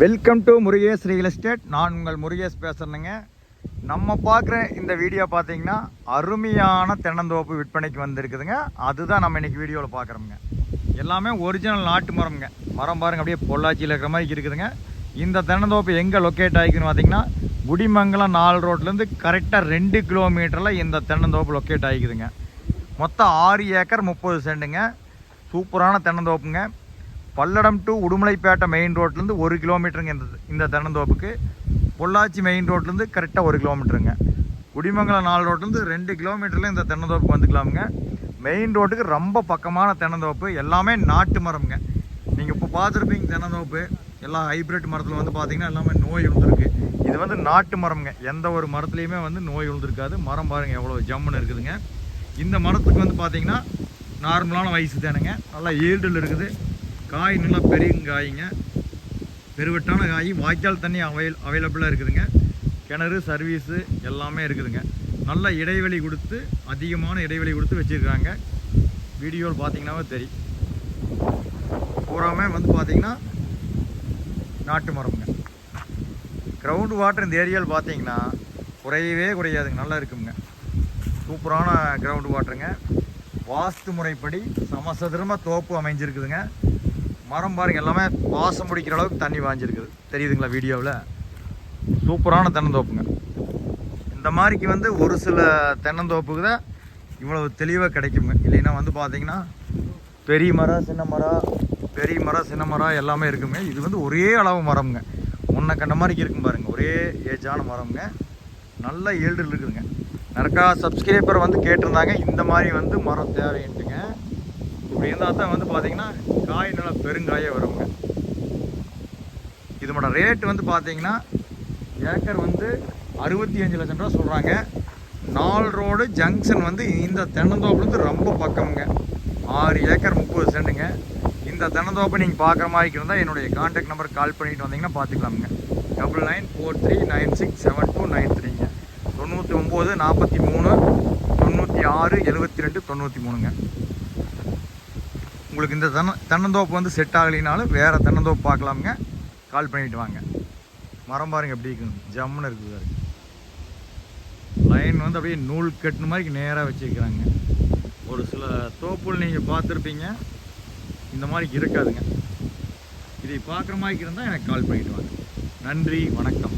Welcome to Murugesh real estate நான் உங்கள் முருகேஷ் பேசுகிறேங்க நம்ம பார்க்குற இந்த வீடியோ பார்த்தீங்கன்னா அருமையான தென்னந்தோப்பு விற்பனைக்கு வந்திருக்குதுங்க. அதுதான் நம்ம இன்றைக்கி வீடியோவில் பார்க்குறோமுங்க. எல்லாமே ஒரிஜினல் நாட்டு மரம்ங்க. மரம் பாருங்கள் அப்படியே பொள்ளாச்சியில் இருக்கிற மாதிரி இருக்குதுங்க. இந்த தென்னந்தோப்பு எங்கே லொக்கேட் ஆகிக்குன்னு பார்த்தீங்கன்னா குடிமங்கலம் நாலு ரோட்லேருந்து கரெக்டாக ரெண்டு கிலோமீட்டரில் இந்த தென்னந்தோப்பு லொக்கேட் ஆகிக்குதுங்க. மொத்தம் ஆறு ஏக்கர் முப்பது சென்ட்டுங்க சூப்பரான தென்னந்தோப்புங்க. பல்லடம் டு உடுமலைப்பேட்டை மெயின் ரோட்லேருந்து ஒரு கிலோமீட்டருங்க இந்த இந்த தென்னந்தோப்புக்கு. பொள்ளாச்சி மெயின் ரோட்லேருந்து கரெக்டாக ஒரு கிலோமீட்டருங்க குடிமங்கலம் நாலு ரோட்லேருந்து ரெண்டு கிலோமீட்டரில் இந்த தென்னந்தோப்புக்கு வந்துக்கலாமுங்க. மெயின் ரோட்டுக்கு ரொம்ப பக்கமான தென்னந்தோப்பு. எல்லாமே நாட்டு மரம்ங்க. நீங்கள் இப்போ பார்த்துருப்பீங்க தென்னந்தோப்பு. எல்லாம் ஹைப்ரிட் மரத்தில் வந்து பார்த்தீங்கன்னா எல்லாமே நோய் விழுந்திருக்கு இது வந்து நாட்டு மரம்ங்க. எந்த ஒரு மரத்துலையுமே வந்து நோய் விழுந்திருக்காது மரம் பாருங்கள் எவ்வளோ ஜம்முன்னு இருக்குதுங்க. இந்த மரத்துக்கு வந்து பார்த்திங்கன்னா நார்மலான வயசு தானுங்க. நல்லா ஈல்டில் இருக்குது. காய் நல்லா பெரிய காய்ங்க. பெருவெட்டான காய். வாய்க்கால் தண்ணி அவைல் அவைலபிளாக இருக்குதுங்க. கிணறு சர்வீஸு எல்லாமே இருக்குதுங்க. நல்ல இடைவெளி கொடுத்து அதிகமான இடைவெளி கொடுத்து வச்சுருக்காங்க. வீடியோவில் பார்த்தீங்கன்னாவே தெரியும். பூராமே வந்து பார்த்திங்கன்னா நாட்டு மரம்ங்க. கிரவுண்ட் வாட்டர் இந்த ஏரியாவில் பார்த்தீங்கன்னா குறையவே குறையாதுங்க. நல்லா இருக்குங்க. சூப்பரான கிரவுண்ட் வாட்டருங்க வாஸ்து முறைப்படி சமசதுரமாக தோப்பு அமைஞ்சிருக்குதுங்க. மரம் பாருங்க எல்லாமே வாசம் பிடிக்கிற அளவுக்கு தண்ணி வாஞ்சிருக்குது தெரியுதுங்களா வீடியோவில்? சூப்பரான தென்னந்தோப்புங்க. இந்த மாதிரிக்கு வந்து ஒரு சில தென்னந்தோப்புக்கு தான் இவ்வளவு தெளிவாக கிடைக்குங்க. இல்லைன்னா வந்து பார்த்தீங்கன்னா பெரிய மரம் சின்ன மரம் பெரிய மரம் சின்ன மரம் எல்லாமே இருக்குங்க. இது வந்து ஒரே அளவு மரம்ங்க. முன்ன கண்ட மாதிரி இருக்கும் பாருங்க. ஒரே ஏஜான மரம்ங்க. நல்ல ஈல்டு இருக்குதுங்க. நிறையா சப்ஸ்கிரைபர் வந்து கேட்டிருந்தாங்க இந்த மாதிரி வந்து மரம் தேவைன்ட்டுங்க. இப்படி இருந்தால் தான் வந்து பார்த்தீங்கன்னா காய் நல்லா பெருங்காயே வருங்க. இதனோட ரேட் வந்து பார்த்தீங்கன்னா ஏக்கர் வந்து அறுபத்தி அஞ்சு லட்சம் ரூபா சொல்கிறாங்க நாலு ரோடு ஜங்ஷன் வந்து இந்த தென்னந்தோப்புலேருந்து ரொம்ப பக்கமுங்க. ஆறு ஏக்கர் முப்பது சென்ட்டுங்க. இந்த தென்னந்தோப்பை நீங்கள் பார்க்குற மாதிரி இருந்தால் என்னுடைய கான்டாக்ட் நம்பர் கால் பண்ணிட்டு வந்தீங்கன்னா பார்த்துக்கலாமுங்க double nine four three nine six seven two nine த்ரீங்க தொண்ணூற்றி ஒம்பது நாற்பத்தி மூணு தொண்ணூற்றி ஆறு எழுபத்தி ரெண்டு தொண்ணூற்றி மூணுங்க. உங்களுக்கு இந்த தென்ன தென்னந்தோப்பு வந்து செட் ஆகலைனாலும் வேறு தென்னந்தோப்பு பார்க்கலாமுங்க. கால் பண்ணிட்டு வாங்க. மரம் பாருங்க எப்படி இருக்குங்க ஜம்முன்னு இருக்குது பாருங்க. லைன் வந்து அப்படியே நூல் கட்டின மாதிரி நேராக வச்சுருக்கிறாங்க. ஒரு சில தோப்புகள் நீங்கள் பார்த்துருப்பீங்க. இந்த மாதிரி இருக்காதுங்க. இதை பார்க்குற மாதிரி இருந்தால் எனக்கு கால் பண்ணிட்டு வாங்க. நன்றி வணக்கம்.